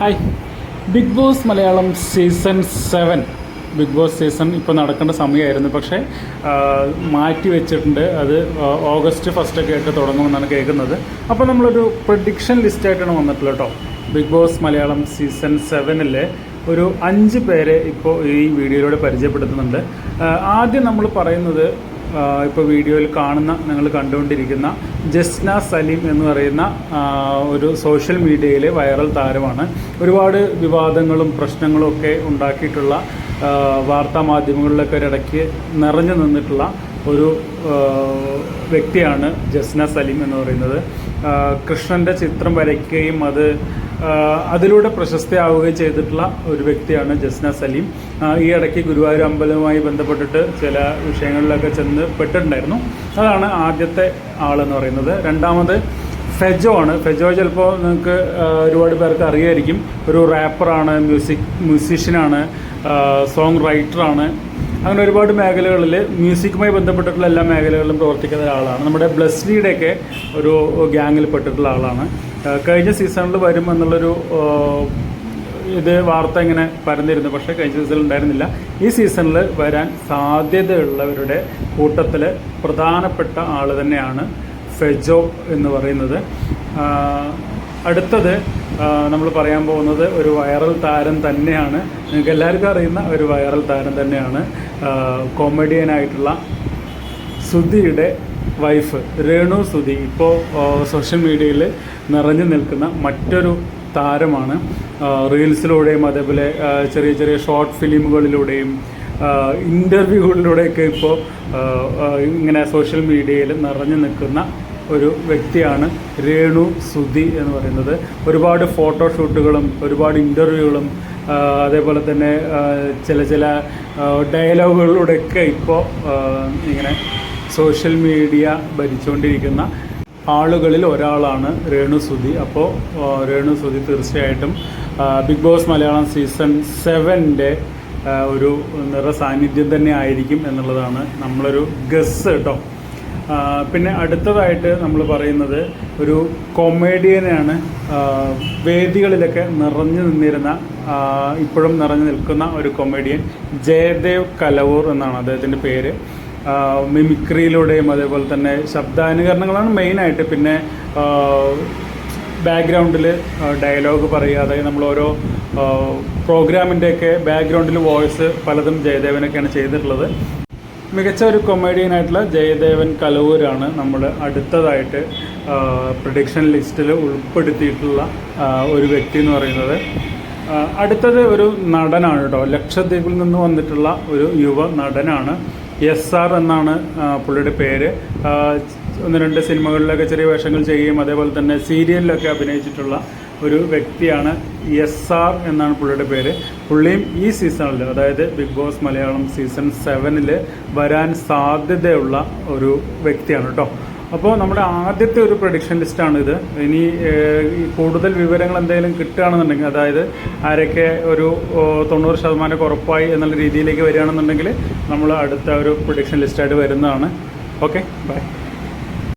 Hi Big Boss Malayalam season seven Big Boss season ഇപ്പോൾ നടക്കേണ്ട സമയമായിരുന്നു പക്ഷേ മാറ്റി വെച്ചിട്ടുണ്ട്. അത് ഓഗസ്റ്റ് ഫസ്റ്റൊക്കെ ആയിട്ട് തുടങ്ങുമെന്നാണ് കേൾക്കുന്നത്. അപ്പോൾ നമ്മളൊരു പ്രഡിക്ഷൻ ലിസ്റ്റായിട്ടാണ് വന്നിട്ടുള്ളത് കേട്ടോ. ബിഗ് ബോസ് മലയാളം സീസൺ സെവനിലെ ഒരു അഞ്ച് പേരെ ഇപ്പോൾ ഈ വീഡിയോയിലൂടെ പരിചയപ്പെടുത്തുന്നുണ്ട്. ആദ്യം നമ്മൾ പറയുന്നത് ഇപ്പോൾ വീഡിയോയിൽ കാണുന്ന നിങ്ങൾ കണ്ടുകൊണ്ടിരിക്കുന്ന ജസ്ന സലീം എന്ന് പറയുന്ന ഒരു സോഷ്യൽ മീഡിയയിലെ വൈറൽ താരമാണ്. ഒരുപാട് വിവാദങ്ങളും പ്രശ്നങ്ങളും ഒക്കെ ഉണ്ടാക്കിയിട്ടുള്ള വാർത്താ മാധ്യമങ്ങളിലൊക്കെ ഒരിടയ്ക്ക് നിറഞ്ഞു നിന്നിട്ടുള്ള ഒരു വ്യക്തിയാണ് ജസ്ന സലീം എന്ന് പറയുന്നത്. കൃഷ്ണന്റെ ചിത്രം വരയ്ക്കുകയും അത് അതിലൂടെ പ്രശസ്തയാവുകയും ചെയ്തിട്ടുള്ള ഒരു വ്യക്തിയാണ് ജസ്ന സലീം. ഈ ഇടയ്ക്ക് ഗുരുവായൂർ അമ്പലവുമായി ബന്ധപ്പെട്ടിട്ട് ചില വിഷയങ്ങളിലൊക്കെ ചെന്ന് പെട്ടിട്ടുണ്ടായിരുന്നു. അതാണ് ആദ്യത്തെ ആളെന്ന് പറയുന്നത്. രണ്ടാമത് ഫെജോ ആണ്. ഫെജോ ചിലപ്പോൾ നിങ്ങൾക്ക് ഒരുപാട് പേർക്ക് അറിയായിരിക്കും. ഒരു റാപ്പറാണ് മ്യൂസിക് മ്യൂസിഷ്യനാണ് സോങ് റൈറ്ററാണ്. അങ്ങനെ ഒരുപാട് മേഖലകളിൽ മ്യൂസിക്കുമായി ബന്ധപ്പെട്ടിട്ടുള്ള എല്ലാ മേഖലകളിലും പ്രവർത്തിക്കുന്ന ഒരാളാണ്. നമ്മുടെ ബ്ലസ്ലിയുടെയൊക്കെ ഒരു ഗ്യാങ്ങിൽ പെട്ടിട്ടുള്ള ആളാണ്. കഴിഞ്ഞ സീസണിൽ വരും എന്നുള്ളൊരു ഇത് വാർത്ത ഇങ്ങനെ പരന്നിരുന്നു. പക്ഷേ കഴിഞ്ഞ സീസണിൽ ഉണ്ടായിരുന്നില്ല. ഈ സീസണിൽ വരാൻ സാധ്യതയുള്ളവരുടെ കൂട്ടത്തിൽ പ്രധാനപ്പെട്ട ആൾ തന്നെയാണ് ഫെജോ എന്ന് പറയുന്നത്. അടുത്തത് നമ്മൾ പറയാൻ പോകുന്നത് ഒരു വൈറൽ താരം തന്നെയാണ്. നിങ്ങൾക്ക് എല്ലാവർക്കും അറിയുന്ന ഒരു വൈറൽ താരം തന്നെയാണ്. കോമഡിയനായിട്ടുള്ള സുധിയുടെ വൈഫ് രേണു സുധി. ഇപ്പോൾ സോഷ്യൽ മീഡിയയിൽ നിറഞ്ഞു നിൽക്കുന്ന മറ്റൊരു താരമാണ്. റീൽസിലൂടെയും അതേപോലെ ചെറിയ ചെറിയ ഷോർട്ട് ഫിലിമുകളിലൂടെയും ഇന്റർവ്യൂകളിലൂടെയൊക്കെ ഇപ്പോൾ ഇങ്ങനെ സോഷ്യൽ മീഡിയയിൽ നിറഞ്ഞു നിൽക്കുന്ന ഒരു വ്യക്തിയാണ് രേണു സുധി എന്ന് പറയുന്നത്. ഒരുപാട് ഫോട്ടോഷൂട്ടുകളും ഒരുപാട് ഇന്റർവ്യൂകളും അതേപോലെ തന്നെ ചില ചില ഡയലോഗുകളിലൂടെയൊക്കെ ഇപ്പോൾ ഇങ്ങനെ സോഷ്യൽ മീഡിയ ഭരിച്ചുകൊണ്ടിരിക്കുന്ന ആളുകളിൽ ഒരാളാണ് രേണു സുധി. അപ്പോൾ രേണു സുധി തീർച്ചയായിട്ടും ബിഗ് ബോസ് മലയാളം സീസൺ സെവന്റെ ഒരു നിറ സാന്നിധ്യം തന്നെ ആയിരിക്കും എന്നുള്ളതാണ് നമ്മളൊരു ഗസ് കേട്ടോ. പിന്നെ അടുത്തതായിട്ട് നമ്മൾ പറയുന്നത് ഒരു കൊമേഡിയനാണ് വേദികളിലൊക്കെ നിറഞ്ഞു നിന്നിരുന്ന ഇപ്പോഴും നിറഞ്ഞു നിൽക്കുന്ന ഒരു കൊമേഡിയൻ ജയദേവ് കലവൂർ എന്നാണ് അദ്ദേഹത്തിന്റെ പേര്. മിമിക്രിയിലൂടെയും അതേപോലെ തന്നെ ശബ്ദാനുകരണങ്ങളാണ് മെയിനായിട്ട് പിന്നെ ബാക്ക്ഗ്രൗണ്ടിൽ ഡയലോഗ് പറയുക അതായത് നമ്മൾ ഓരോ പ്രോഗ്രാമിന്റെയൊക്കെ ബാക്ക്ഗ്രൗണ്ടിൽ വോയിസ് പലതും ജയദേവനൊക്കെയാണ് ചെയ്തിട്ടുള്ളത്. മികച്ച ഒരു കൊമേഡിയനായിട്ടുള്ള ജയദേവൻ കലവൂരാണ് നമ്മൾ അടുത്തതായിട്ട് പ്രഡിക്ഷൻ ലിസ്റ്റിൽ ഉൾപ്പെടുത്തിയിട്ടുള്ള ഒരു വ്യക്തി എന്ന് പറയുന്നത്. അടുത്തത് ഒരു നടനാണ് കേട്ടോ. ലക്ഷദ്വീപിൽ നിന്ന് വന്നിട്ടുള്ള ഒരു യുവ നടനാണ്. എസ് ആർ എന്നാണ് പുള്ളിയുടെ പേര്. ഒന്ന് രണ്ട് സിനിമകളിലൊക്കെ ചെറിയ വേഷങ്ങൾ ചെയ്യുകയും അതേപോലെ തന്നെ സീരിയലിലൊക്കെ അഭിനയിച്ചിട്ടുള്ള ഒരു വ്യക്തിയാണ് എസ് ആർ എന്നാണ് പുള്ളിയുടെ പേര്. പുള്ളിയും ഈ സീസണിൽ അതായത് ബിഗ് ബോസ് മലയാളം സീസൺ സെവനിൽ വരാൻ സാധ്യതയുള്ള ഒരു വ്യക്തിയാണ് കേട്ടോ. അപ്പോൾ നമ്മുടെ ആദ്യത്തെ ഒരു പ്രൊഡിക്ഷൻ ലിസ്റ്റാണിത് ഇനി ഏഹ്, ഈ കൂടുതൽ വിവരങ്ങൾ എന്തെങ്കിലും കിട്ടുകയാണെന്നുണ്ടെങ്കിൽ അതായത് ആരൊക്കെ ഒരു തൊണ്ണൂറ് ശതമാനം ഉറപ്പായി എന്നുള്ള രീതിയിലേക്ക് വരികയാണെന്നുണ്ടെങ്കിൽ നമ്മൾ അടുത്ത ഒരു പ്രൊഡിക്ഷൻ ലിസ്റ്റായിട്ട് വരുന്നതാണ്. Okay bye.